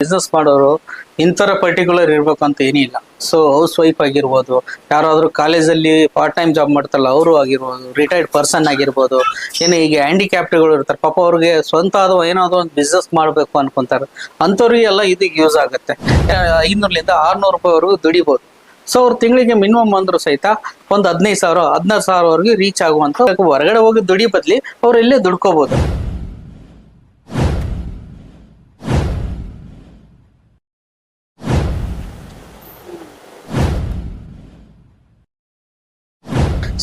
Business ಮಾಡೋರು ಇಂಥರ particular ಇರಬೇಕು ಅಂತ ಏನಿಲ್ಲ. ಸೊ ಹೌಸ್ ವೈಫ್ ಆಗಿರ್ಬೋದು, ಯಾರಾದರೂ ಕಾಲೇಜಲ್ಲಿ ಪಾರ್ಟ್ ಟೈಮ್ ಜಾಬ್ ಮಾಡ್ತಾರಲ್ಲ, ಅವರು ಆಗಿರ್ಬೋದು ರಿಟೈರ್ಡ್ ಪರ್ಸನ್ ಆಗಿರ್ಬೋದು, ಏನು ಈಗ ಹ್ಯಾಂಡಿಕ್ಯಾಪ್ಟ್ಗಳು ಇರ್ತಾರೆ, ಪಾಪ ಅವ್ರಿಗೆ ಸ್ವಂತ ಆದ ಏನಾದರೂ ಒಂದು ಬಿಸ್ನೆಸ್ ಮಾಡಬೇಕು ಅನ್ಕೊಂತಾರೆ, ಅಂಥವ್ರಿಗೆಲ್ಲ ಇದಕ್ಕೆ ಯೂಸ್ ಆಗುತ್ತೆ. ಐನೂರಲಿಂದ ಆರ್ನೂರು ರೂಪಾಯಿವರೆಗೂ ದುಡಿಬೋದು. ಸೊ ಅವ್ರು ತಿಂಗಳಿಗೆ ಮಿನಿಮಮ್ ಅಂದ್ರು ಸಹಿತ ಒಂದು ಹದಿನೈದು ಸಾವಿರ, ಹದಿನಾರು ಸಾವಿರವರೆಗೂ ರೀಚ್ ಆಗುವಂಥ ಹೊರಗಡೆ ಹೋಗಿ ದುಡಿ ಬದಲಿ ಅವ್ರು ಇಲ್ಲೇ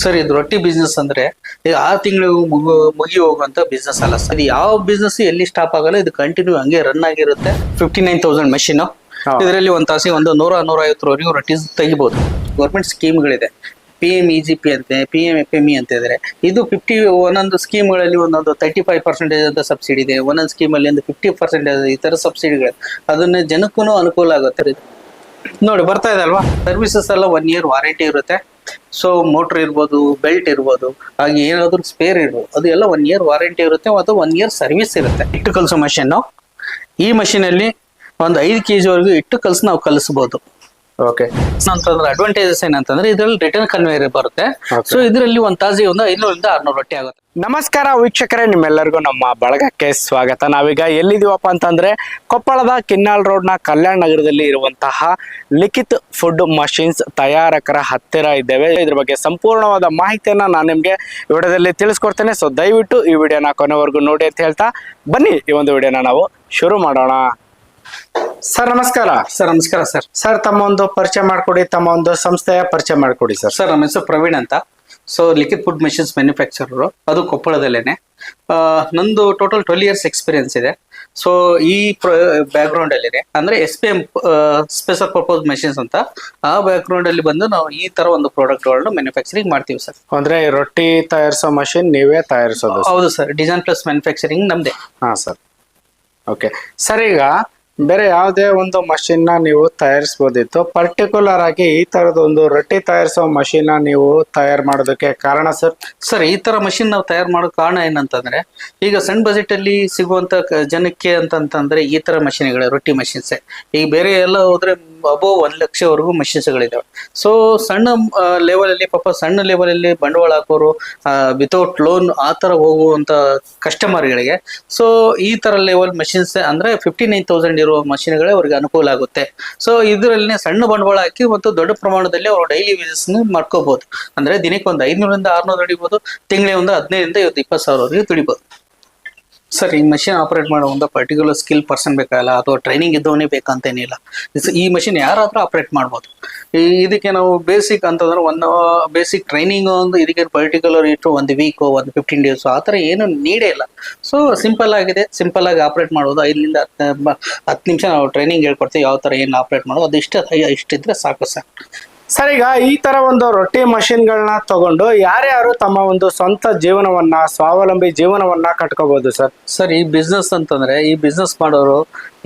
ಸರ್ ಇದು ರೊಟ್ಟಿ ಬಿಸ್ನೆಸ್ ಅಂದ್ರೆ ಆರು ತಿಂಗಳು ಮುಗು ಮುಗಿ ಹೋಗುವಂತ ಬಿಸ್ನೆಸ್ ಅಲ್ಲ ಸರ್. ಇದು ಯಾವ ಬಿಸ್ನೆಸ್ ಎಲ್ಲಿ ಸ್ಟಾಪ್ ಆಗಲ್ಲ ಇದು ಕಂಟಿನ್ಯೂ ಹಂಗೆ ರನ್ ಆಗಿರುತ್ತೆ. ಫಿಫ್ಟಿ ನೈನ್ ತೌಸಂಡ್ ಮೆಷಿನ್ ಇದರಲ್ಲಿ ಒಂದು ತಾಸಿಗೆ ಒಂದು ನೂರ ನೂರ ಐವತ್ತರವರೆಗೂ ರೊಟ್ಟಿ ತೆಗಿಬಹುದು government ಸ್ಕೀಮ್ಗಳಿದೆ P M E G P ಅಂತೆ ಪಿ ಎಂ ಎಫ್ ಇ ಅಂತ ಇದ್ರೆ. ಇದು ಫಿಫ್ಟಿ ಒಂದೊಂದು ಸ್ಕೀಮ್ಗಳಲ್ಲಿ ಒಂದೊಂದು ತರ್ಟಿ ಫೈವ್ ಪರ್ಸೆಂಟೇಜ್ ಅಂತ ಸಬ್ಸಿಡಿ ಇದೆ. ಒಂದೊಂದು ಸ್ಕೀಮಲ್ಲಿ ಒಂದು ಫಿಫ್ಟಿ ಪರ್ಸೆಂಟೇಜ್ ಈ ಥರ ಸಬ್ಸಿಡಿಗಳು ಅದನ್ನ ಜನಕ್ಕೂ ಅನುಕೂಲ ಆಗುತ್ತೆ ನೋಡಿ ಬರ್ತಾ ಇದೆ ಅಲ್ವಾ? ಸರ್ವಿಸಸ್ ಎಲ್ಲ ಒನ್ ಇಯರ್ ವಾರಂಟಿ ಇರುತ್ತೆ. ಸೊ ಮೋಟರ್ ಇರ್ಬೋದು ಬೆಲ್ಟ್ ಇರ್ಬೋದು, ಹಾಗೆ ಏನಾದ್ರು ಸ್ಪೇರ್ ಇರ್ಬೋದು, ಅದು ಎಲ್ಲ ಒನ್ ಇಯರ್ ವಾರಂಟಿ ಇರುತ್ತೆ ಮತ್ತು ಒನ್ ಇಯರ್ ಸರ್ವಿಸ್ ಇರುತ್ತೆ. ಇಟ್ಟು ಕಲಿಸೋ ಮಷೀನ್ ಈ ಅಲ್ಲಿ ಒಂದು ಐದು ಕೆ ಜಿವರೆಗೂ ಇಟ್ಟು ಕಲಸು ನಾವು ಕಲಿಸ್ಬೋದು. ಓಕೆ ಅಂತಂದ್ರೆ ಅಡ್ವಾಂಟೇಜಸ್ ಏನಂತಂದ್ರೆ ಇದರಲ್ಲಿ ರಿಟರ್ನ್ ಕನ್ವೇಯರ್ ಬರುತ್ತೆ. ಸೊ ಇದರಲ್ಲಿ ಒಂದು ತಾಜಿ ಒಂದು ಐನೂರಿಂದ ಆರ್ನೂರು ರೊಟ್ಟಿ ಆಗುತ್ತೆ. ನಮಸ್ಕಾರ ವೀಕ್ಷಕರೇ ನಿಮ್ಮೆಲ್ಲರಿಗೂ ನಮ್ಮ ಬಳಗಕ್ಕೆ ಸ್ವಾಗತ. ನಾವೀಗ ಎಲ್ಲಿದೀವಪ್ಪ ಅಂತಂದ್ರೆ ಕೊಪ್ಪಳದ ಕಿನ್ನಾಳ್ ರೋಡ್ನ ಕಲ್ಯಾಣ ನಗರದಲ್ಲಿ ಇರುವಂತಹ ಲಿಖಿತ್ ಫುಡ್ ಮಷಿನ್ಸ್ ತಯಾರಕರ ಹತ್ತಿರ ಇದ್ದೇವೆ. ಇದ್ರ ಬಗ್ಗೆ ಸಂಪೂರ್ಣವಾದ ಮಾಹಿತಿಯನ್ನ ನಾನು ನಿಮಗೆ ವಿಡಿಯೋದಲ್ಲಿ ತಿಳಿಸ್ಕೊಡ್ತೇನೆ. ಸೊ ದಯವಿಟ್ಟು ಈ ವಿಡಿಯೋನ ಕೊನೆವರೆಗೂ ನೋಡಿ ಅಂತ ಹೇಳ್ತಾ ಬನ್ನಿ. ಈ ಒಂದು ವಿಡಿಯೋನ ನಾವು ಶುರು ಮಾಡೋಣ. ಸರ್ ನಮಸ್ಕಾರ. ಸರ್ ನಮಸ್ಕಾರ ಸರ್. ಸರ್ ತಮ್ಮ ಒಂದು ಪರಿಚಯ ಮಾಡಿಕೊಡಿ ತಮ್ಮ ಒಂದು ಸಂಸ್ಥೆಯ ಪರಿಚಯ ಮಾಡಿಕೊಡಿ ಸರ್. ಸರ್ ನಮ್ಮ ಹೆಸರು ಪ್ರವೀಣ್ ಅಂತ. So Likhith food machines manufacturers ಅದು ಕೊಪ್ಪಳದಲ್ಲೇನೆ. ನಂದು ಟೋಟಲ್ ಟ್ವೆಲ್ ಇಯರ್ಸ್ ಎಕ್ಸ್ಪೀರಿಯನ್ಸ್ ಇದೆ. ಸೊ ಈ ಬ್ಯಾಕ್ಗ್ರೌಂಡ್ ಅಲ್ಲಿ ಅಂದ್ರೆ S P M special purpose machines ಅಂತ. ಆ ಬ್ಯಾಕ್ಗ್ರೌಂಡ್ ಅಲ್ಲಿ ಬಂದು ನಾವು ಈ ತರ ಒಂದು ಪ್ರಾಡಕ್ಟ್ ಗಳನ್ನ ಮ್ಯಾನುಫ್ಯಾಕ್ಚರಿಂಗ್ ಮಾಡ್ತೀವಿ ಸರ್. ಅಂದ್ರೆ ರೊಟ್ಟಿ ತಯಾರಿಸೋ ಮಷಿನ್ ನೀವೇ ತಯಾರಿಸೋದು ಹೌದು ಸರ್. ಡಿಸೈನ್ ಪ್ಲಸ್ ಮ್ಯಾನುಫ್ಯಾಕ್ಚರಿಂಗ್ ನಮ್ದೇ. ಹಾ ಸರ್. ಓಕೆ ಸರ್ ಈಗ ಬೇರೆ ಯಾವುದೇ ಒಂದು machine ನ ನೀವು ತಯಾರಿಸಬಹುದಿತ್ತು ಪರ್ಟಿಕ್ಯುಲರ್ ಆಗಿ ಈ ತರದ ಒಂದು ರೊಟ್ಟಿ ತಯಾರಿಸೋ machine ನ ನೀವು ತಯಾರು ಮಾಡೋದಕ್ಕೆ ಕಾರಣ ಸರ್? ಸರ್, ಈ ತರ ಮಷಿನ್ ನಾವು ತಯಾರು ಮಾಡೋ ಕಾರಣ ಏನಂತಂದ್ರೆ, ಈಗ ಸಣ್ಣ ಬಜೆಟ್ ಅಲ್ಲಿ ಸಿಗುವಂತ ಜನಕ್ಕೆ ಅಂತಂದ್ರೆ ಈ ತರ ಮಷಿನ್ಗಳು ರೊಟ್ಟಿ ಮಷಿನ್ಸ್ ಈಗ ಬೇರೆ ಎಲ್ಲ ಹೋದ್ರೆ ಅಬೋ ಒಂದ್ ಲಕ್ಷವರೆಗೂ ಮಷಿನ್ಸ್ಗಳಿದಾವೆ ಸೊ ಸಣ್ಣ ಲೆವೆಲ್ ಅಲ್ಲಿ, ಪಾಪ ಸಣ್ಣ ಲೆವೆಲ್ ಅಲ್ಲಿ ಬಂಡವಾಳ ಹಾಕೋರು ವಿತೌಟ್ ಲೋನ್ ಆ ತರ ಹೋಗುವಂತ ಕಸ್ಟಮರ್ಗಳಿಗೆ ಸೊ ಈ ತರ ಲೆವೆಲ್ ಮಷಿನ್ಸ್ ಅಂದ್ರೆ ಫಿಫ್ಟಿ ನೈನ್ ತೌಸಂಡ್ ಇರುವ ಮಷಿನ್ಗಳೇ ಅವ್ರಿಗೆ ಅನುಕೂಲ ಆಗುತ್ತೆ. ಸೊ ಇದರಲ್ಲಿ ಸಣ್ಣ ಬಂಡವಾಳ ಹಾಕಿ ಮತ್ತು ದೊಡ್ಡ ಪ್ರಮಾಣದಲ್ಲಿ ಅವರು ಡೈಲಿ ನ ಮಾಡ್ಕೋಬಹುದು ಅಂದ್ರೆ ದಿನಕ್ಕೆ ಒಂದು ಐನೂರಿಂದ ಆರ್ನೂರು ದುಡಿಬೋದು ತಿಂಗಳಿಗೆ ಒಂದು ಹದಿನೈದರಿಂದ ಇವತ್ತು ಇಪ್ಪತ್ತು ಸಾವಿರವರೆಗೆ ದುಡಿಬೋದು. ಸರ್ ಈ ಮಷಿನ್ ಆಪರೇಟ್ ಮಾಡೋ ಒಂದು ಪರ್ಟಿಕ್ಯುಲರ್ ಸ್ಕಿಲ್ ಪರ್ಸನ್ ಬೇಕಾಗಲ್ಲ, ಅಥವಾ ಟ್ರೈನಿಂಗ್ ಇದ್ದವನೇ ಬೇಕಂತೇನಿಲ್ಲ. ಈ ಮಷಿನ್ ಯಾರಾದ್ರೂ ಆಪರೇಟ್ ಮಾಡ್ಬೋದು. ಇದಕ್ಕೆ ನಾವು ಬೇಸಿಕ್ ಅಂತಂದ್ರೆ ಒಂದು ಬೇಸಿಕ್ ಟ್ರೈನಿಂಗ್ ಒಂದು, ಇದಕ್ಕೆ ಪರ್ಟಿಕ್ಯುಲರ್ ಇಟ್ಟು ಒಂದು ವೀಕ್ ಒಂದು ಫಿಫ್ಟೀನ್ ಡೇಸ್ ಆ ಥರ ಏನು ನೀಡೇ ಇಲ್ಲ. ಸೊ ಸಿಂಪಲ್ ಆಗಿದೆ. ಸಿಂಪಲ್ ಆಗಿ ಆಪರೇಟ್ ಮಾಡೋದು ಐದರಿಂದ ಹತ್ತು ನಿಮಿಷ ನಾವು ಟ್ರೈನಿಂಗ್ ಹೇಳ್ಕೊಡ್ತೀವಿ, ಯಾವ ಥರ ಏನು ಆಪರೇಟ್ ಮಾಡೋದು ಅದು ಇಷ್ಟ ಇಷ್ಟಿದ್ರೆ ಸಾಕು ಸರ್ ಸರ್ ಈ ತರ ಒಂದು ರೊಟ್ಟಿ ಮಷಿನ್ಗಳನ್ನ ತಗೊಂಡು ಯಾರ್ಯಾರು ತಮ್ಮ ಒಂದು ಸ್ವಂತ ಜೀವನವನ್ನ ಸ್ವಾವಲಂಬಿ ಜೀವನವನ್ನ ಕಟ್ಕೋಬಹುದು ಸರ್? ಸರ್, ಈ ಬಿಸ್ನೆಸ್ ಅಂತಂದ್ರೆ ಈ ಬಿಸ್ನೆಸ್ ಮಾಡೋರು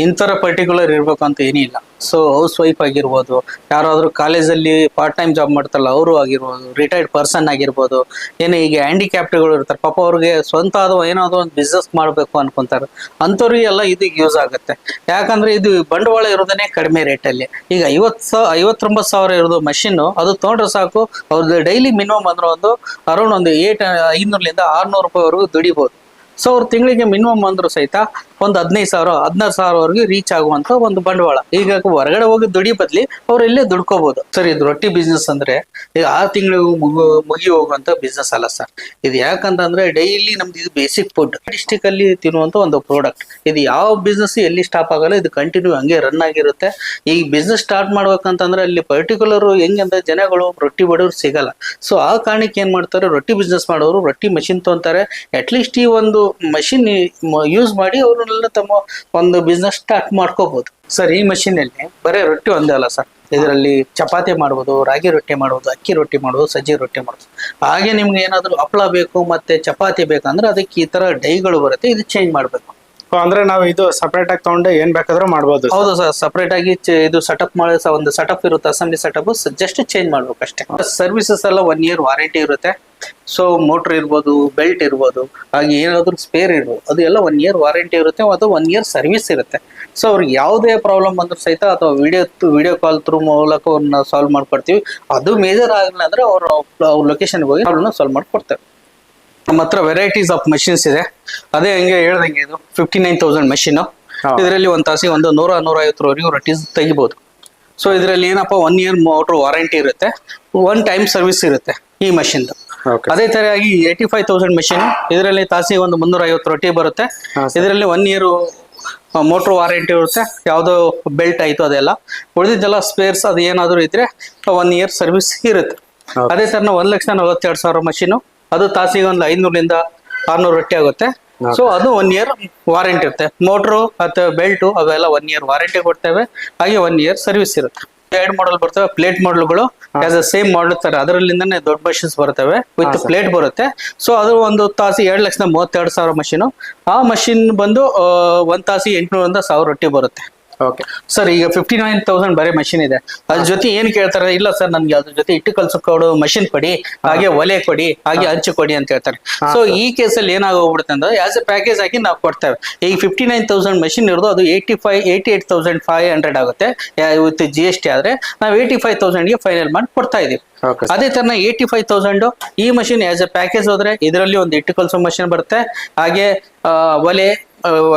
ಇಂಥರ ಪರ್ಟಿಕ್ಯುಲರ್ ಇರಬೇಕು ಅಂತ ಏನಿಲ್ಲ. ಸೊ ಹೌಸ್ ವೈಫ್ ಆಗಿರ್ಬೋದು, ಯಾರಾದರೂ ಕಾಲೇಜಲ್ಲಿ ಪಾರ್ಟ್ ಟೈಮ್ ಜಾಬ್ ಮಾಡ್ತಾರಲ್ಲ, ಅವರು ಆಗಿರ್ಬೋದು ರಿಟೈರ್ಡ್ ಪರ್ಸನ್ ಆಗಿರ್ಬೋದು, ಏನು ಈಗ ಹ್ಯಾಂಡಿಕ್ಯಾಪ್ಟ್ಗಳು ಇರ್ತಾರೆ, ಪಾಪ ಅವ್ರಿಗೆ ಸ್ವಂತ ಆದ ಏನಾದ್ರು ಒಂದು ಬಿಸ್ನೆಸ್ ಮಾಡಬೇಕು ಅನ್ಕೊಂತಾರೆ, ಅಂಥವ್ರಿಗೆಲ್ಲ ಇದಕ್ಕೆ ಯೂಸ್ ಆಗುತ್ತೆ. ಯಾಕಂದ್ರೆ ಇದು ಬಂಡವಾಳ ಇರೋದನ್ನೇ ಕಡಿಮೆ ರೇಟಲ್ಲಿ ಈಗ ಐವತ್ತು ಸಾವಿರ ಐವತ್ತೊಂಬತ್ತು ಸಾವಿರ ಇರೋದು ಮಷಿನ್ನು ಅದು ತೊಗೊಂಡ್ರೆ ಸಾಕು ಅವ್ರದ್ದು ಡೈಲಿ ಮಿನಿಮಮ್ ಅಂದ್ರೆ ಒಂದು ಅರೌಂಡ್ ಒಂದು ಏಟ್, ಐನೂರಲಿಂದ ಆರ್ನೂರು ರೂಪಾಯಿವರೆಗೂ ದುಡಿಬೋದು. ಸೊ ಅವ್ರ ತಿಂಗಳಿಗೆ ಮಿನಿಮಮ್ ಅಂದ್ರು ಸಹಿತ ಒಂದು ಹದಿನೈದು ಸಾವಿರ, ಹದಿನಾರು ಸಾವಿರವರೆಗೂ ರೀಚ್ ಆಗುವಂತ ಒಂದು ಬಂಡವಾಳ. ಈಗ ಹೊರಗಡೆ ಹೋಗಿ ದುಡಿ ಬದ್ಲಿ ಅವ್ರು ಇಲ್ಲೇ ದುಡ್ಕೋಬಹುದು ಸರ್, ಇದು ರೊಟ್ಟಿ ಬಿಸ್ನೆಸ್ ಅಂದ್ರೆ ಈಗ ಆರು ತಿಂಗಳು ಮುಗು ಹೋಗುವಂತ ಬಿಸ್ನೆಸ್ ಅಲ್ಲ ಸರ್. ಇದು ಯಾಕಂತಂದ್ರೆ ಡೈಲಿ ನಮ್ದು ಇದು ಬೇಸಿಕ್ ಫುಡ್ ಡಿಸ್ಟಿಕ್ ಅಲ್ಲಿ ತಿನ್ನುವಂತ ಒಂದು ಪ್ರಾಡಕ್ಟ್ ಇದು ಯಾವ ಬಿಸ್ನೆಸ್ ಎಲ್ಲಿ ಸ್ಟಾಪ್ ಆಗಲ್ಲ, ಇದು ಕಂಟಿನ್ಯೂ ಹಂಗೆ ರನ್ ಆಗಿರುತ್ತೆ. ಈ ಬಿಸ್ನೆಸ್ ಸ್ಟಾರ್ಟ್ ಮಾಡ್ಬೇಕಂತಂದ್ರೆ ಅಲ್ಲಿ ಪರ್ಟಿಕ್ಯುಲರ್ ಹೆಂಗಂದ್ರೆ ಜನಗಳು, ರೊಟ್ಟಿ ಬಡವರು ಸಿಗಲ್ಲ. ಸೊ ಆ ಕಾರಣಕ್ಕೆ ಏನ್ ಮಾಡ್ತಾರೆ, ರೊಟ್ಟಿ ಬಿಸ್ನೆಸ್ ಮಾಡೋರು ರೊಟ್ಟಿ ಮಷಿನ್ ತಗೊಂತಾರೆ ಅಟ್ಲೀಸ್ಟ್ ಈ ಒಂದು ಮಷಿನ್ ಯೂಸ್ ಮಾಡಿ ಅವ್ರನ್ನೆಲ್ಲ ತಮ್ಮ ಒಂದು ಬಿಸ್ನೆಸ್ ಸ್ಟಾರ್ಟ್ ಮಾಡ್ಕೋಬಹುದು ಸರ್ ಈ machine ಅಲ್ಲಿ ಬರೀ ರೊಟ್ಟಿ ಒಂದೇ ಅಲ್ಲ ಸರ್ ಇದರಲ್ಲಿ ಚಪಾತಿ ಮಾಡ್ಬೋದು ರಾಗಿ ರೊಟ್ಟಿ ಮಾಡ್ಬೋದು ಅಕ್ಕಿ ರೊಟ್ಟಿ ಮಾಡ್ಬೋದು ಸಜ್ಜಿ ರೊಟ್ಟಿ ಮಾಡ್ಬೋದು. ಹಾಗೆ ನಿಮ್ಗೆ ಏನಾದ್ರು ಹಪ್ಪಳ ಬೇಕು ಮತ್ತೆ ಚಪಾತಿ ಬೇಕಂದ್ರೆ ಅದಕ್ಕೆ ಈ ತರ ಡೈಗಳು ಬರುತ್ತೆ ಇದು ಚೇಂಜ್ ಮಾಡ್ಬೇಕು. ಅಂದ್ರೆ ನಾವು ಇದು ಸಪರೇಟ್ ಆಗಿ ತಗೊಂಡು ಏನ್ ಬೇಕಾದ್ರೂ ಮಾಡ್ಬೋದು ಹೌದು ಸರ್ ಸಪರೇಟ್ ಆಗಿ ಚೆ- ಇದು ಸೆಟಪ್ ಮಾಡಿ ಸ- ಒಂದು ಸೆಟಪ್ ಇರುತ್ತೆ ಅಸೆಂಬ್ಲಿ ಸೆಟಪ್ ಜಸ್ಟ್ ಚೇಂಜ್ ಮಾಡ್ಬೇಕು ಅಷ್ಟೇ. ಸರ್ವಿಸಸ್ ಎಲ್ಲ ಒನ್ ಇಯರ್ ವಾರಂಟಿ ಇರುತ್ತೆ. ಸೊ ಮೋಟರ್ ಇರ್ಬೋದು ಬೆಲ್ಟ್ ಇರ್ಬೋದು ಹಾಗೆ ಏನಾದರೂ ಸ್ಪೇರ್ ಇರ್ಬೋದು ಅದು ಎಲ್ಲ ಒನ್ ಇಯರ್ ವಾರಂಟಿ ಇರುತ್ತೆ ಅದು ಒನ್ ಇಯರ್ ಸರ್ವಿಸ್ ಇರುತ್ತೆ. ಸೊ ಅವ್ರಿಗೆ ಯಾವುದೇ ಪ್ರಾಬ್ಲಮ್ ಬಂದರೂ ಸಹಿತ ಅಥವಾ ವಿಡಿಯೋ ವಿಡಿಯೋ ಕಾಲ್ ಥ್ರೂ ಮೂಲಕ ಅವ್ರನ್ನ ಸಾಲ್ವ್ ಮಾಡ್ಕೊಡ್ತೀವಿ. ಅದು ಮೇಜರ್ ಆಗಿಲ್ಲ ಅಂದ್ರೆ ಅವರು ಅವ್ರ ಲೊಕೇಶನ್ಗೆ ಹೋಗಿ ಅವ್ರನ್ನ ಸಾಲ್ವ್ ಮಾಡಿಕೊಡ್ತೇವೆ ನಮ್ಮ ಹತ್ರ ವೆರೈಟೀಸ್ ಆಫ್ ಮಷಿನ್ಸ್ ಇದೆ. ಅದೇ ಹಂಗೆ ಹೇಳ್ದಂಗೆ ಇದು ಫಿಫ್ಟಿ ನೈನ್ ತೌಸಂಡ್ ಮೆಷಿನು. ಇದರಲ್ಲಿ ಒಂದು ತಾಸಿಗೆ ಒಂದು ನೂರ ನೂರ ಐವತ್ತರವರೆಗೂ ರೊಟೀಸ್ ತೆಗಿಬೋದು. ಸೊ ಇದರಲ್ಲಿ ಏನಪ್ಪ ಒನ್ ಇಯರ್ ಮೋಟ್ರ್ ವಾರಂಟಿ ಇರುತ್ತೆ. ಒನ್ ಟೈಮ್ ಸರ್ವಿಸ್ ಇರುತ್ತೆ ಈ ಮಷಿನ್ದು ಅದೇ ತರವಾಗಿ ಏಯ್ಟಿ ಫೈವ್ ತೌಸಂಡ್ ಮೆಷಿನ್ ಇದರಲ್ಲಿ ತಾಸಿಗೆ ಒಂದು ಮುನ್ನೂರ ಐವತ್ತು ರೊಟ್ಟಿ ಬರುತ್ತೆ. ಇದರಲ್ಲಿ ಒನ್ ಇಯರ್ ಮೋಟರ್ ವಾರಂಟಿ ಇರುತ್ತೆ. ಯಾವುದೋ ಬೆಲ್ಟ್ ಆಯ್ತು ಅದೆಲ್ಲ. ಉಳಿದಿದ್ದೆಲ್ಲ ಸ್ಪೇರ್ಸ್ ಅದು ಏನಾದರೂ ಇದ್ರೆ ಒನ್ ಇಯರ್ ಸರ್ವಿಸ್ ಇರುತ್ತೆ. ಅದೇ ತರ ಒಂದ್ ಲಕ್ಷ ನಲವತ್ತೆರಡು ಸಾವಿರ ಮಷೀನು ಅದು ತಾಸಿಗೆ ಒಂದು ಐನೂರಿಂದ ಆರ್ನೂರು ರೊಟ್ಟಿ ಆಗುತ್ತೆ. ಸೊ ಅದು ಒನ್ ಇಯರ್ ವಾರಂಟಿ ಇರುತ್ತೆ. ಮೋಟ್ರು ಅಥವಾ ಬೆಲ್ಟು ಅವೆಲ್ಲ ಒನ್ ಇಯರ್ ವಾರಂಟಿ ಕೊಡ್ತೇವೆ. ಹಾಗೆ ಒನ್ ಇಯರ್ ಸರ್ವಿಸ್ ಇರುತ್ತೆ. ಎರಡು ಮಾಡಲ್ ಬರ್ತವೆ ಪ್ಲೇಟ್ ಮಾಡಲ್ಗಳು ಆಸ್ ಅ ಸೇಮ್ ಮಾಡಲ್ ತರ. ಅದರಲ್ಲಿಂದನೇ ದೊಡ್ಡ ಮಷಿನ್ಸ್ ಬರ್ತವೆ ವಿತ್ ಪ್ಲೇಟ್ ಬರುತ್ತೆ. ಸೊ ಅದು ಒಂದು ತಾಸಿ ಎರಡು ಲಕ್ಷದ ಮೂವತ್ತೆರಡು ಸಾವಿರ ಮಷೀನು ಆ ಮಷಿನ್ ಬಂದು ಒಂದ್ ತಾಸಿ ಎಂಟುನೂರಿಂದ ಸಾವಿರ ರೊಟ್ಟಿ ಬರುತ್ತೆ. ಓಕೆ ಸರ್ ಈಗ ಫಿಫ್ಟಿ ನೈನ್ ತೌಸಂಡ್ ಬರೀ ಮಷಿನ್ ಇದೆ. ಅದ್ರ ಜೊತೆ ಏನ್ ಕೇಳ್ತಾರೆ? ಇಲ್ಲ ಸರ್ ನನ್ಗೆ ಅದ್ರ ಜೊತೆ ಇಟ್ಟು ಕಲ್ಸೋ ಕೊಡು ಮಷಿನ್ ಕೊಡಿ ಹಾಗೆ ಒಲೆ ಕೊಡಿ ಹಾಗೆ ಹಂಚು ಕೊಡಿ ಅಂತ ಹೇಳ್ತಾರೆ. ಸೊ ಈ ಕೇಸಲ್ಲಿ ಏನಾಗೋಗ್ಬಿಡುತ್ತೆ ಅಂದ್ರೆ ಆಸ್ ಎ ಪ್ಯಾಕೇಜ್ ಆಗಿ ನಾವು ಕೊಡ್ತೇವೆ. ಈಗ ಫಿಫ್ಟಿ ನೈನ್ ತೌಸಂಡ್ ಮಷಿನ್ ಇರೋದು ಅದು eighty five eighty eight thousand five hundred ಆಗುತ್ತೆ ವಿತ್ ಜಿ ಎಸ್ ಟಿ ಆದ್ರೆ ನಾವು ಏಯ್ಟಿ ಫೈವ್ ತೌಸಂಡ್ಗೆ ಫೈನಲ್ ಮಾಡಿ ಕೊಡ್ತಾ ಇದೀವಿ. ಅದೇ ತರ ಏಯ್ಟಿ ಫೈವ್ ತೌಸಂಡ್ ಈ ಮಷಿನ್ ಆಸ್ ಎ ಪ್ಯಾಕೇಜ್ ಹೋದ್ರೆ ಇದರಲ್ಲಿ ಒಂದು ಇಟ್ಟು ಕಲ್ಸೋ ಮಷಿನ್ ಬರುತ್ತೆ. ಹಾಗೆ ಒಲೆ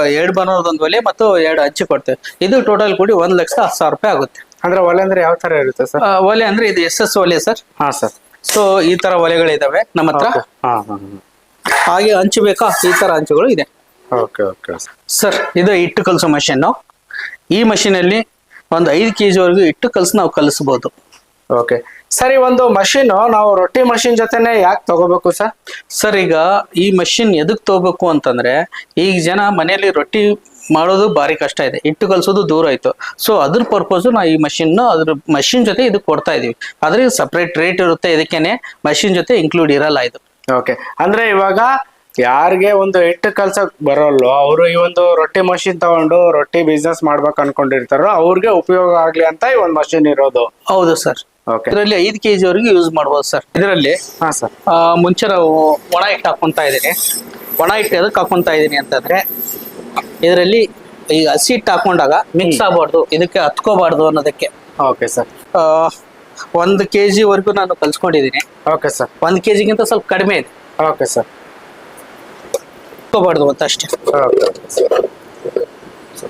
ಎರಡು ಒಂದ್ ಒಲೆ ಮತ್ತು ಎರಡು ಹಚ್ಚಿ ಕೊಡ್ತೇವೆ. ಇದು ಟೋಟಲ್ ಕೂಡಿ ಒಂದ್ ಲಕ್ಷ ಹತ್ತು ಸಾವಿರ ರೂಪಾಯಿ ಆಗುತ್ತೆ. ಅಂದ್ರೆ ಒಲೆ ಅಂದ್ರೆ ಯಾವ ತರ ಇರುತ್ತೆ ಸರ್? ಆ, ಒಲೆ ಅಂದ್ರೆ ಇದು ಎಸ್ ಎಸ್ ಒಲೆ ಸರ್. ಹಾ ಸರ್. ಸೊ ಈ ತರ ಒಲೆಗಳಿದಾವೆ ನಮ್ಮ ಹತ್ರ. ಹಾ ಹಾ ಹಾಗೆ ಹಂಚು ಬೇಕಾ? ಈ ತರ ಹಂಚುಗಳು ಇದೆ. Okay okay sir. ಇದು ಹಿಟ್ಟು ಕಲಸೋ ಮಷೀನ್ ಈ ಮಷೀನಲ್ಲಿ ಒಂದು ಐದು ಕೆಜಿ ವರೆಗೂ ಹಿಟ್ಟು ಕಲಸಿ ನಾವು ಕಲಿಸಬಹುದು ಓಕೆ. ಸರಿ ಒಂದು ಮಷಿನ್ ನಾವು ರೊಟ್ಟಿ ಮಷಿನ್ ಜೊತೆನೆ ಯಾಕೆ ತಗೋಬೇಕು ಸರ್ ಸರ್ ಈಗ ಈ ಮಷಿನ್ ಎದಕ್ ತಗೋಬೇಕು ಅಂತಂದ್ರೆ ಈಗ ಜನ ಮನೆಯಲ್ಲಿ ರೊಟ್ಟಿ ಮಾಡೋದು ಭಾರಿ ಕಷ್ಟ ಇದೆ. ಇಟ್ಟು ಕಲಿಸೋದು ದೂರ ಆಯ್ತು. ಸೊ ಅದ್ರ ಪರ್ಪಸ್ ನಾವು ಈ ಮಷಿನ್ ಅದ್ರ ಮಷಿನ್ ಜೊತೆ ಇದು ಕೊಡ್ತಾ ಇದೀವಿ. ಆದ್ರೆ ಸಪ್ರೇಟ್ ರೇಟ್ ಇರುತ್ತೆ ಇದಕ್ಕೇನೆ ಮಷಿನ್ ಜೊತೆ ಇನ್ಕ್ಲೂಡ್ ಇರಲ್ಲ ಇದು. ಓಕೆ ಅಂದ್ರೆ ಇವಾಗ ಯಾರಿಗೆ ಒಂದು ಹಿಟ್ಟು ಕಲ್ಸಕ್ ಬರೋಲ್ಲೋ ಅವರು ಈ ಒಂದು ರೊಟ್ಟಿ ಮಷಿನ್ ತಗೊಂಡು ರೊಟ್ಟಿ ಬಿಸ್ನೆಸ್ ಮಾಡ್ಬೇಕು ಅನ್ಕೊಂಡಿರ್ತಾರೋ ಅವ್ರಿಗೆ ಉಪಯೋಗ ಆಗ್ಲಿ ಅಂತ ಈ ಒಂದು ಮಷಿನ್ ಇರೋದು. ಹೌದು ಸರ್ ಓಕೆ ಇದರಲ್ಲಿ ಐದು ಕೆ ವರೆಗೂ ಯೂಸ್ ಮಾಡ್ಬೋದು ಸರ್ ಇದರಲ್ಲಿ ಹಾ ಸರ್ ಮುಂಚೆ ನಾವು ಒಣ ಹಿಟ್ಟು ಹಾಕೊಂತ ಇದ್ದೀನಿ. ಒಣ ಹಿಟ್ಟು ಎದಕ್ಕೆ ಹಾಕೊಂತ ಇದ್ದೀನಿ ಅಂತಂದ್ರೆ ಇದರಲ್ಲಿ ಈಗ ಹಸಿ ಹಿಟ್ಟು ಹಾಕೊಂಡಾಗ ಮಿಕ್ಸ್ ಆಗಬಾರ್ದು ಇದಕ್ಕೆ ಹತ್ಕೋಬಾರ್ದು ಅನ್ನೋದಕ್ಕೆ. ಓಕೆ ಸರ್ ಒಂದು ಕೆ ಜಿವರೆಗೂ ನಾನು ಕಲ್ಸ್ಕೊಂಡಿದ್ದೀನಿ. ಓಕೆ ಸರ್ ಒಂದು ಕೆ ಜಿಗಿಂತ ಸ್ವಲ್ಪ ಕಡಿಮೆ ಇದೆ. ಓಕೆ ಸರ್ ಹತ್ಕೋಬಾರ್ದು ಅಂತ ಅಷ್ಟೇ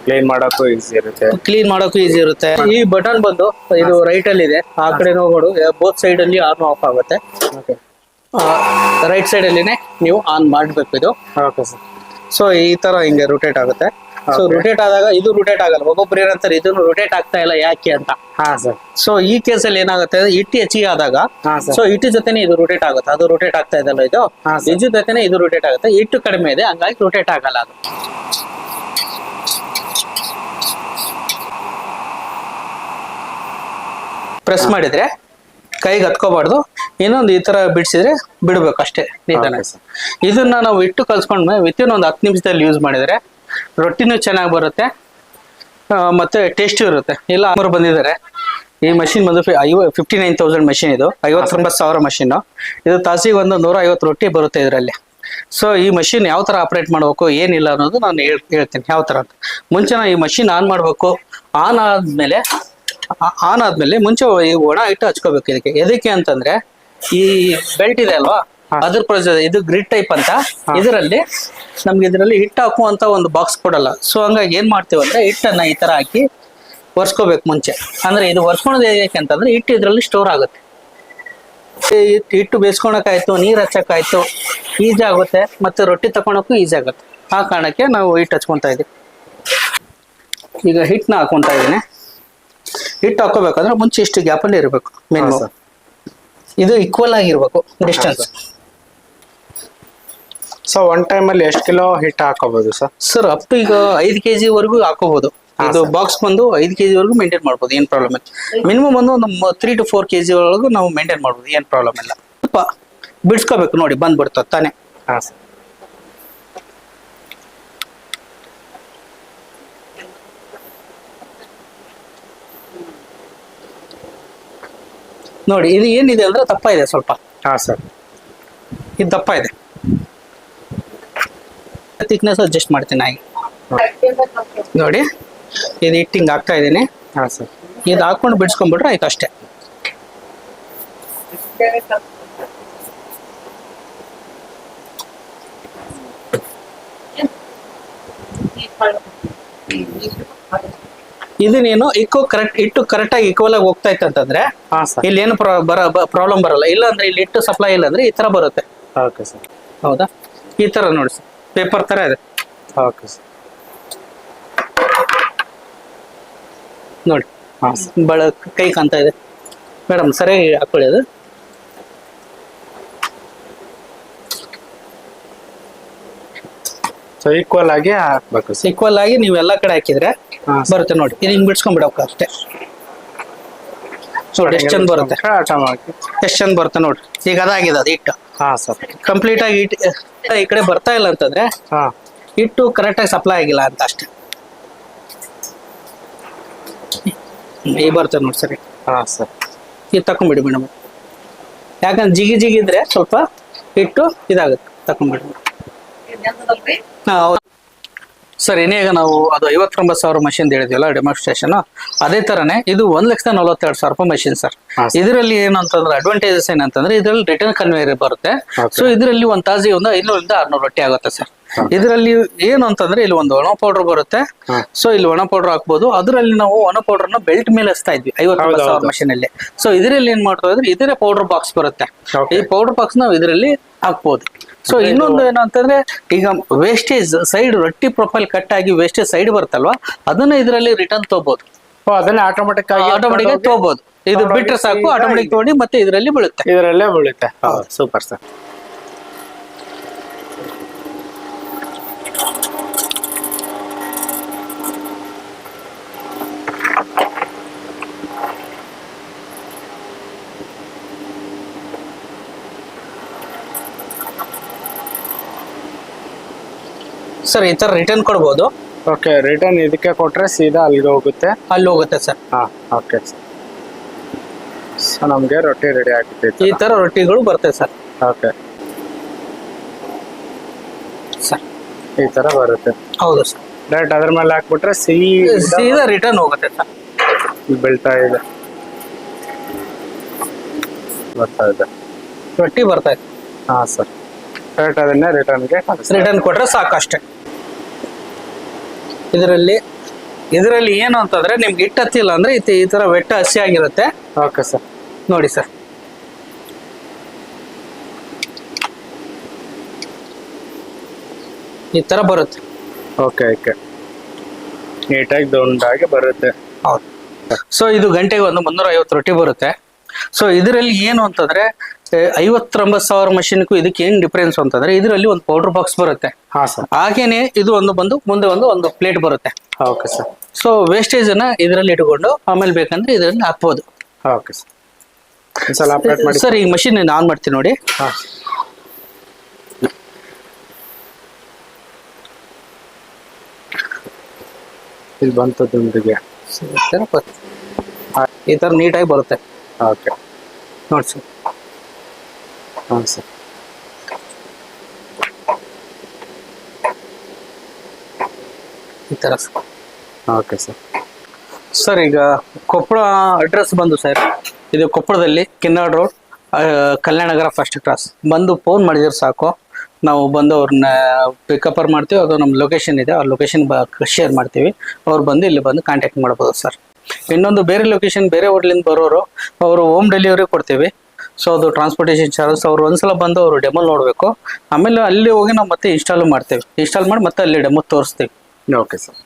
ಕ್ಲೀನ್ ಮಾಡೋಕ್ಕೂ ಈಸಿ ಇರುತ್ತೆ. ಕ್ಲೀನ್ ಮಾಡೋಕ್ಕೂ ಈಸಿ ಇರುತ್ತೆ. ಈ ಬಟನ್ ಬಂದು ಇದು ರೈಟ್ ಅಲ್ಲಿ ಇದೆ ಆ ಕಡೆ ನೋಡು ಬೋತ್ ಸೈಡ್ ಅಲ್ಲಿ ಆನ್ ಆಫ್ ಆಗುತ್ತೆ. ರೈಟ್ ಸೈಡ್ ಅಲ್ಲಿನೇ ನೀವು ಆನ್ ಮಾಡಬೇಕು ಇದು. ಓಕೆ ಸರ್ ಸೊ ಈ ತರ ಹಿಂಗೆ ರೊಟೇಟ್ ಆಗುತ್ತೆ. ಸೊ. ರೊಟೇಟ್ ಆದಾಗ ಇದು ರೊಟೇಟ್ ಆಗಲ್ಲ. ಒಬ್ಬೊಬ್ರು ಏನಂತಾರೆ ಇದನ್ನು ರೊಟೇಟ್ ಆಗ್ತಾ ಇಲ್ಲ ಯಾಕೆ ಅಂತ. ಹಾ ಸರ್ ಸೊ ಈ ಕೇಸಲ್ಲಿ ಏನಾಗುತ್ತೆ ಇಟ್ಟು ಹೆಚ್ಚಿಗೆ ಆದಾಗ ಸೊ ಇಟ್ಟು ಜೊತೆನೆ ಇದು ರೊಟೇಟ್ ಆಗುತ್ತೆ. ಅದು ರೊಟೇಟ್ ಆಗ್ತಾ ಇದೆಲ್ಲ ಇದು. ಇದ್ರ ಜೊತೆನೆ ಇದು ರೊಟೇಟ್ ಆಗುತ್ತೆ. ಇಟ್ಟು ಕಡಿಮೆ ಇದೆ ಹಂಗಾಗಿ ರೊಟೇಟ್ ಆಗಲ್ಲ ಅದು. ಪ್ರೆಸ್ ಮಾಡಿದ್ರೆ ಕೈಗೆ ಹತ್ಕೋಬಾರ್ದು. ಇನ್ನೊಂದು ಈ ತರ ಬಿಡಿಸಿದ್ರೆ ಬಿಡ್ಬೇಕು ಅಷ್ಟೇ ನಿಧಾನ ಇದನ್ನ ನಾವು ಇಟ್ಟು ಕಲ್ಸ್ಕೊಂಡ್ಮೇಲೆ ವಿತಿನ್ ಒಂದು ಹತ್ತು ನಿಮಿಷದಲ್ಲಿ ಯೂಸ್ ಮಾಡಿದ್ರೆ ರೊಟ್ಟಿನೂ ಚೆನ್ನಾಗಿ ಬರುತ್ತೆ ಮತ್ತೆ ಟೇಸ್ಟು ಇರುತ್ತೆ. ಇಲ್ಲ ಅವರು ಬಂದಿದ್ದಾರೆ. ಈ ಮಷಿನ್ ಬಂದು ಐವ ಫಿಫ್ಟಿ ನೈನ್ ತೌಸಂಡ್ ಮಷಿನ್ ಇದು. ಐವತ್ತೊಂಬತ್ತು ಸಾವಿರ ಮಷಿನ್ ಇದು ತಾಸಿಗೆ ಒಂದು ನೂರ ಐವತ್ತು ರೊಟ್ಟಿ ಬರುತ್ತೆ ಇದರಲ್ಲಿ. ಸೊ ಈ ಮಷಿನ್ ಯಾವ ಥರ ಆಪರೇಟ್ ಮಾಡಬೇಕು ಏನಿಲ್ಲ ಅನ್ನೋದು ನಾನು ಹೇಳ್ ಹೇಳ್ತೀನಿ. ಯಾವ ಥರ ಅಂತ. ಮುಂಚೆ ಈ ಮಷಿನ್ ಆನ್ ಮಾಡಬೇಕು ಆನ್ ಆದ್ಮೇಲೆ ಆನ್ ಆದ್ಮೇಲೆ ಮುಂಚೆ ಈ ಒಣ ಹಿಟ್ಟು ಹಚ್ಕೋಬೇಕು ಇದಕ್ಕೆ. ಎದಕ್ಕೆ ಅಂತಂದ್ರೆ ಈ ಬೆಲ್ಟ್ ಇದೆ ಅಲ್ವಾ? ಅದ್ರ ಪ್ರೊಸೆಸ್ ಇದು ಗ್ರಿಡ್ ಟೈಪ್ ಅಂತ. ಇದರಲ್ಲಿ ನಮ್ಗೆ ಇದರಲ್ಲಿ ಹಿಟ್ಟು ಹಾಕುವಂತ ಒಂದು ಬಾಕ್ಸ್ ಕೊಡಲ್ಲ. ಸೊ ಹಂಗಾಗಿ ಏನ್ ಮಾಡ್ತೀವಿ ಅಂದ್ರೆ ಹಿಟ್ಟನ್ನ ಈ ತರ ಹಾಕಿ ಒರ್ಸ್ಕೋಬೇಕು ಮುಂಚೆ. ಅಂದ್ರೆ ಇದು ಒರ್ಸ್ಕೊಳೋದು ಹೇಗೆ ಅಂತಂದ್ರೆ ಹಿಟ್ಟು ಇದರಲ್ಲಿ ಸ್ಟೋರ್ ಆಗುತ್ತೆ. ಹಿಟ್ಟು- ಬೇಯಿಸ್ಕೊಳಕ್ಕಾಯ್ತು ನೀರ್ ಹಚ್ಚಕ್ಕಾಯ್ತು ಈಜಿ ಆಗುತ್ತೆ ಮತ್ತೆ ರೊಟ್ಟಿ ತಕೊಳಕ್ಕೂ ಈಜಿ ಆಗುತ್ತೆ. ಆ ಕಾರಣಕ್ಕೆ ನಾವು ಹಿಟ್ಟು ಹಚ್ಕೊತಾ ಇದೀವಿ. ಈಗ ಹಿಟ್ಟನ್ನ ಹಾಕೊತಾ ಇದೀನಿ ಹಿಟ್ಟು ಹಾಕೋಬೇಕಂದ್ರೆ ಮುಂಚೆ ಇಷ್ಟು ಗ್ಯಾಪಲ್ಲಿ ಇರಬೇಕು ಮಿನಿಮಮ್. ಇದು ಈಕ್ವಲ್ ಆಗಿರ್ಬೇಕು ಡಿಸ್ಟೆನ್ಸ್ ಸೊ ಒನ್ ಅಲ್ಲಿ ಎಷ್ಟು ಕಿಲೋ ಹಿಟ್ ಹಾಕೋಬಹುದು ಸರ್? ಸರ್ ಅಪ್ ಟು ಈಗ ಐದು ಕೆ ವರೆಗೂ ಹಾಕೋಬಹುದು ಇದು ಬಾಕ್ಸ್ ಬಂದು ಐದು ಕೆ ವರೆಗೂ ಮೇಂಟೈನ್ ಮಾಡ್ಬೋದು ಏನ್ ಪ್ರಾಬ್ಲಮ್ ಇಲ್ಲ. ಮಿನಿಮಮ್ ಒಂದು ಒಂದು three two four K G ಒಳಗೂ ನಾವು ಮೇಂಟೈನ್ ಮಾಡ್ಬೋದು ಏನ್ ಪ್ರಾಬ್ಲಮ್ ಇಲ್ಲ. ಸ್ವಲ್ಪ ಬಿಡಿಸ್ಕೋಬೇಕು ನೋಡಿ ಬಂದ್ಬಿಡ್ತದೆ ತಾನೇ. ಹಾಂ ಸರ್. ನೋಡಿ ಇದು ಏನಿದೆ ಅಂದ್ರೆ ದಪ್ಪ ಇದೆ ಸ್ವಲ್ಪ. ಹಾ ಸರ್. ಇದು ದಪ್ಪ ಇದೆ. ತಿಕ್ನೆಸ್ ಅಡ್ಜಸ್ಟ್ ಮಾಡ್ತೀನಿ ಹಾಗೆ ನೋಡಿ ಇದು ಇಟ್ಟಿಂಗ್ ಹಿಂಗೆ ಹಾಕ್ತಾ ಇದ್ದೀನಿ. ಹಾ ಸರ್. ಇದು ಹಾಕೊಂಡು ಬಿಡಿಸ್ಕೊಂಡ್ಬಿಟ್ರೆ ಆಯ್ತು ಅಷ್ಟೇ. ಇದು ನೀನು ಇಕ್ಕು ಕರೆಕ್ಟ್ ಇಟ್ಟು ಕರೆಕ್ಟಾಗಿ ಈಕ್ವಲ್ ಆಗಿ ಹೋಗ್ತಾ ಇತ್ತು ಅಂತಂದ್ರೆ ಇಲ್ಲಿ ಏನು ಬರ ಪ್ರಾಬ್ಲಮ್ ಬರಲ್ಲ. ಇಲ್ಲ ಅಂದ್ರೆ ಇಲ್ಲಿ ಇಟ್ಟು ಸಪ್ಲೈ ಇಲ್ಲ ಅಂದ್ರೆ ಈ ತರ ಬರುತ್ತೆ. Okay sir. ಹೌದಾ? ಈ ತರ ನೋಡಿ ಸರ್. ಪೇಪರ್ ತರ ಇದೆ. Okay sir. ನೋಡಿ. ಬಳ ಕೈ ಕಾಣ್ತಾ ಇದೆ. ಮೇಡಮ್ ಸರಿಯಾಗಿ ಹಾಕೊಳ್ಳಿ ಅದು. ಸೊ ಈಕ್ವಲ್ ಆಗಿ ಹಾಕ್ಬೇಕು. ಈಕ್ವಲ್ ಆಗಿ ನೀವು ಎಲ್ಲ ಕಡೆ ಹಾಕಿದ್ರೆ ಬರುತ್ತೆ ನೋಡಿ. ಇದು ಹಿಂಗ್ ಬಿಡ್ಸ್ಕೊಂಡ್ಬಿಡೋಕೆ ಅಷ್ಟೇ. ನೋಡಿ ಎಷ್ಟು ಚಂದ ಬರುತ್ತೆ. ಎಷ್ಟು ಚಂದ ಬರುತ್ತೆ ನೋಡಿ. ಈಗ ಅದಾಗಿದೆ ಅದು ಹಿಟ್ಟು. ಹಾಂ ಸರ್ ಕಂಪ್ಲೀಟ್ ಆಗಿ ಇಟ್ಟು ಈ ಕಡೆ ಬರ್ತಾ ಇಲ್ಲ ಅಂತಂದ್ರೆ ಹಾಂ. ಹಿಟ್ಟು ಕರೆಕ್ಟಾಗಿ ಸಪ್ಲೈ ಆಗಿಲ್ಲ ಅಂತ ಅಷ್ಟೇ. ಈ ಬರ್ತದೆ ನೋಡಿ ಸರಿ. ಹಾಂ ಸರ್ ಇದು ತಕೊಂಬಿಡಿ ಮೇಡಮ್. ಯಾಕಂದ್ರೆ ಜಿಗಿ ಜಿಗಿದ್ರೆ ಸ್ವಲ್ಪ ಹಿಟ್ಟು ಇದಾಗುತ್ತೆ. ತಕೊಂಬಿಡಿ ಸರ್ ಇನ್ನೀಗ ನಾವು ಅದು ಐವತ್ತೊಂಬತ್ತು ಸಾವಿರ ಮಷಿನ್ ಹೇಳಿದ್ವಲ್ಲ ಡೆಮಾನ್ಸ್ಟ್ರೇಷನ್ ಅದೇ ತರನೇ ಇದು ಒಂದ್ ಲಕ್ಷದ ನಲವತ್ತೆರಡು ಸಾವಿರ ರೂಪಾಯಿ ಮಷಿನ್ ಸರ್. ಇದರಲ್ಲಿ ಏನಂತಂದ್ರೆ ಅಡ್ವಾಂಟೇಜಸ್ ಏನಂತಂದ್ರೆ ಇದರಲ್ಲಿ ರಿಟರ್ನ್ ಕನ್ವೇಯರ್ ಬರುತ್ತೆ. ಸೊ ಇದರಲ್ಲಿ ಒಂದ್ ತಾಜಿ ಒಂದು ಐನೂರಿಂದ ಆರ್ನೂರು ರೊಟ್ಟಿ ಆಗುತ್ತೆ ಸರ್. ಇದರಲ್ಲಿ ಏನು ಅಂತಂದ್ರೆ ಇಲ್ಲಿ ಒಂದು ಒಣ ಪೌಡರ್ ಬರುತ್ತೆ. ಸೊ ಇಲ್ಲಿ ಒಣ ಪೌಡರ್ ಹಾಕ್ಬೋದು. ಅದರಲ್ಲಿ ನಾವು ಒಣ ಪೌಡರ್ನ ಬೆಲ್ಟ್ ಮೇಲೆ ಹಚ್ತಾ ಇದ್ವಿ ಐವತ್ತೊಂಬತ್ತು ಸಾವಿರ. ಮಷಿನ್ ಅಲ್ಲಿ. ಸೊ ಇದರಲ್ಲಿ ಏನ್ ಮಾಡ್ತಾ ಇದ್ರೆ? ಇದರ ಪೌಡರ್ ಬಾಕ್ಸ್ ಬರುತ್ತೆ. ಈ ಪೌಡರ್ ಬಾಕ್ಸ್ ನಾವು ಇದರಲ್ಲಿ ಹಾಕ್ಬೋದು. ಸೊ ಇನ್ನೊಂದು ಏನು ಅಂತಂದ್ರೆ ಈಗ ವೇಸ್ಟೇಜ್ ಸೈಡ್ ರೊಟ್ಟಿ ಪ್ರೊಫೈಲ್ ಕಟ್ ಆಗಿ ವೇಸ್ಟೇಜ್ ಸೈಡ್ ಬರುತ್ತಲ್ವಾ? ಅದನ್ನ ಇದರಲ್ಲಿ ರಿಟರ್ನ್ ತಗೋಬಹುದು ಅದನ್ನೇ ಆಟೋಮೆಟಿಕ್ ಆಗಿ ಆಟೋಮೆಟಿಕ್ ಆಗಿ ತಗೋಬಹುದು ಇದು ಬಿಟ್ಟರೆ ಬಿಟ್ರೆ ಸಾಕು ಆಟೋಮೆಟಿಕ್ ತಗೊಂಡು ಮತ್ತೆ ಇದರಲ್ಲಿ ಬೀಳುತ್ತೆ. ಇದರಲ್ಲೇ ಬೀಳುತ್ತೆ. Super sir. ಸರ್ ಈ ತರ ರಿಟರ್ನ್ ಕೊಡ್ಬೋದು? ಓಕೆ ರಿಟರ್ನ್ ಇದಕ್ಕೆ ಕೊಟ್ರೆ ಸೀದಾ ಅಲ್ಲಿಗೆ ಹೋಗುತ್ತೆ. ಅಲ್ಲಿ ಹೋಗುತ್ತೆ ಸರ್ ಹಾ ಓಕೆ ಸರ್ ಸೊ ನಮಗೆ ರೊಟ್ಟಿ ರೆಡಿ ಈ ಥರ ತರ ರೊಟ್ಟಿಗಳು ಬರ್ತವೆ ಸರ್ ಓಕೆ ಸರ್ ಈ ತರ ಬರುತ್ತೆ. ಹೌದು ಸರ್ ಡೈರೆಕ್ಟ್ ಅದ್ರ ಮೇಲೆ ಹಾಕ್ಬಿಟ್ರೆ ಸೀದಾ ರಿಟರ್ನ್ ಹೋಗುತ್ತೆ ಸರ್ ಬೀಳ್ತಾ ಇದೆ. ಬರ್ತಾ ಇದೆ. ರೊಟ್ಟಿ ಬರ್ತಾ ಇದೆ. ಹಾ ಸರ್ ಡೈರೆಕ್ಟ್ ಅದನ್ನೇ ರಿಟರ್ನ್ಗೆ ರಿಟರ್ನ್ ಕೊಟ್ಟರೆ ಸಾಕಷ್ಟೇ. ಅಷ್ಟೇ ಇದರಲ್ಲಿ ಇದರಲ್ಲಿ ಏನು ಅಂತಂದ್ರೆ ನಿಮ್ಗೆ ಹಿಟ್ಟು ಹತ್ತಿಲ್ಲ ಅಂದ್ರೆ ಈ ಈ ತರ ಬೆಟ್ಟ ಹಸಿ ಆಗಿರುತ್ತೆ. Okay sir. ನೋಡಿ ಸರ್. ಈ ತರ ಬರುತ್ತೆ. Okay okay. ನೀಟಾಗಿ ದೊಡ್ಡಾಗಿ ಬರುತ್ತೆ. ಹೌದು. ಸೊ ಇದು ಗಂಟೆಗೆ ಒಂದು ಮುನ್ನೂರ ಐವತ್ತು ರೊಟ್ಟಿ ಬರುತ್ತೆ. ಸೊ ಇದರಲ್ಲಿ ಏನು ಅಂತಂದ್ರೆ ಐವತ್ತೊಂಬತ್ತು ಸಾವಿರ ಮಷಿನ್ಗೂ ಇದಕ್ಕೆ ಏನ್ ಡಿಫ್ರೆನ್ಸ್ ಅಂತಂದ್ರೆ ಇದರಲ್ಲಿ ಒಂದು ಪೌಡರ್ ಬಾಕ್ಸ್ ಬರುತ್ತೆ. ಹಾಗೇನೆ ಇದು ಒಂದು ಬಂದು ಮುಂದೆ ಒಂದು ಒಂದು ಪ್ಲೇಟ್ ಬರುತ್ತೆ. ಓಕೆ ಸರ್ ಸೊ ವೇಸ್ಟೇಜ್ ಅನ್ನ ಇದರಲ್ಲಿ ಇಟ್ಕೊಂಡು ಆಮೇಲೆ ಬೇಕಂದ್ರೆ ಇದರಲ್ಲಿ ಹಾಕ್ಬೋದು. ಓಕೆ ಸರ್ ಸರ್ ಈ ಮಷಿನ್ ಆನ್ ಮಾಡ್ತೀನಿ ನೋಡಿ. ಹಾ. ಇಲ್ಲಿ. ಈ ತರ ನೀಟಾಗಿ ಬರುತ್ತೆ. ಓಕೆ. ನೋಡಿ ಸರ್. ಹಾಂ ಸರ್. ಈ ತರ ಓಕೆ ಸರ್. ಸರ್, ಈಗ ಕೊಪ್ಪಳ ಅಡ್ರೆಸ್ ಬಂದು ಸರ್, ಇದು ಕೊಪ್ಪಳದಲ್ಲಿ ಕಿನ್ನಾಡ್ ರೋಡ್ ಕಲ್ಯಾಣನಗರ ಫಸ್ಟ್ ಕ್ರಾಸ್ ಬಂದು ಫೋನ್ ಮಾಡಿದ್ರೆ ಸಾಕು. ನಾವು ಬಂದು ಅವ್ರನ್ನ ಪಿಕಪ್ಪರ್ ಮಾಡ್ತೀವಿ, ಅದು ನಮ್ಮ ಲೊಕೇಶನ್ ಇದೆ. ಆ ಲೊಕೇಶನ್ ಶೇರ್ ಮಾಡ್ತೀವಿ. ಅವ್ರು ಬಂದು ಇಲ್ಲಿ ಬಂದು ಕಾಂಟ್ಯಾಕ್ಟ್ ಮಾಡ್ಬೋದು ಸರ್. ಇನ್ನೊಂದು ಬೇರೆ ಲೊಕೇಶನ್ ಬೇರೆ ಹೋಟ್ಲಿಂದ ಬರೋರು ಅವರು ಹೋಮ್ ಡೆಲಿವರಿ ಕೊಡ್ತೀವಿ. ಸೊ ಅದು ಟ್ರಾನ್ಸ್ಪೋರ್ಟೇಷನ್ ಚಾರ್ಜಸ್ ಅವ್ರು ಒಂದ್ಸಲ ಬಂದು ಅವರು ಡೆಮೋ ನೋಡಬೇಕು. ಆಮೇಲೆ ಅಲ್ಲಿ ಹೋಗಿ ನಾವು ಮತ್ತೆ ಇನ್ಸ್ಟಾಲ್ ಮಾಡ್ತೇವೆ. ಇನ್ಸ್ಟಾಲ್ ಮಾಡಿ ಮತ್ತೆ ಅಲ್ಲಿ ಡೆಮೋ ತೋರಿಸ್ತೀವಿ. ಓಕೆ ಸರ್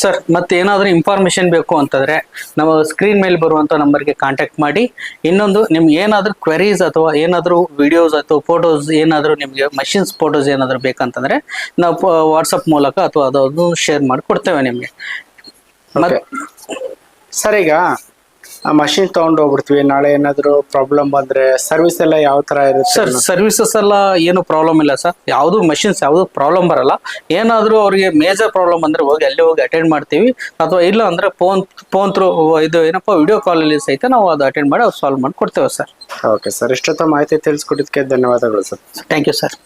ಸರ್ ಮತ್ತೆ ಏನಾದರೂ ಇನ್ಫಾರ್ಮೇಶನ್ ಬೇಕು ಅಂತಂದರೆ ನಮ್ಮ ಸ್ಕ್ರೀನ್ ಮೇಲೆ ಬರುವಂಥ ನಂಬರ್ಗೆ ಕಾಂಟ್ಯಾಕ್ಟ್ ಮಾಡಿ. ಇನ್ನೊಂದು ನಿಮ್ಗೆ ಏನಾದರೂ ಕ್ವೆರೀಸ್ ಅಥವಾ ಏನಾದರೂ ವಿಡಿಯೋಸ್ ಅಥವಾ ಫೋಟೋಸ್ ಏನಾದರೂ ನಿಮಗೆ ಮಷಿನ್ಸ್ ಫೋಟೋಸ್ ಏನಾದರೂ ಬೇಕಂತಂದರೆ ನಾವು ವಾಟ್ಸಪ್ ಮೂಲಕ ಅಥವಾ ಅದನ್ನು ಶೇರ್ ಮಾಡಿ ಕೊಡ್ತೇವೆ ನಿಮಗೆ. ಸರ್ ಈಗ ಆ ಮಷಿನ್ ತಗೊಂಡು ಹೋಗ್ಬಿಡ್ತೀವಿ. ನಾಳೆ ಏನಾದ್ರು ಪ್ರಾಬ್ಲಮ್ ಬಂದ್ರೆ ಸರ್ವಿಸ್ ಎಲ್ಲ ಯಾವ ತರ ಇರುತ್ತೆ ಸರ್ ಸರ್ವಿಸಸ್ ಎಲ್ಲ ಏನು ಪ್ರಾಬ್ಲಮ್ ಇಲ್ಲ ಸರ್. ಯಾವುದು ಮಷಿನ್ಸ್ ಯಾವುದು ಪ್ರಾಬ್ಲಮ್ ಬರಲ್ಲ. ಏನಾದರೂ ಅವರಿಗೆ ಮೇಜರ್ ಪ್ರಾಬ್ಲಮ್ ಅಂದ್ರೆ ಹೋಗಿ ಅಲ್ಲಿ ಹೋಗಿ ಅಟೆಂಡ್ ಮಾಡ್ತೀವಿ. ಅಥವಾ ಇಲ್ಲ ಅಂದ್ರೆ ಫೋನ್ ಫೋನ್ ಥ್ರೂ ಇದು ಏನಪ್ಪ ವಿಡಿಯೋ ಕಾಲಲ್ಲಿ ಸಹಿತ ನಾವು ಅದು ಅಟೆಂಡ್ ಮಾಡಿ ಸಾಲ್ವ್ ಮಾಡಿ ಕೊಡ್ತೇವೆ ಸರ್. ಓಕೆ ಸರ್ ಇಷ್ಟೊತ್ತ ಮಾಹಿತಿ ತಿಳಿಸ್ಕೊಟ್ಟಿದ್ದಕ್ಕೆ ಧನ್ಯವಾದಗಳು ಸರ್ ಥ್ಯಾಂಕ್ ಯು ಸರ್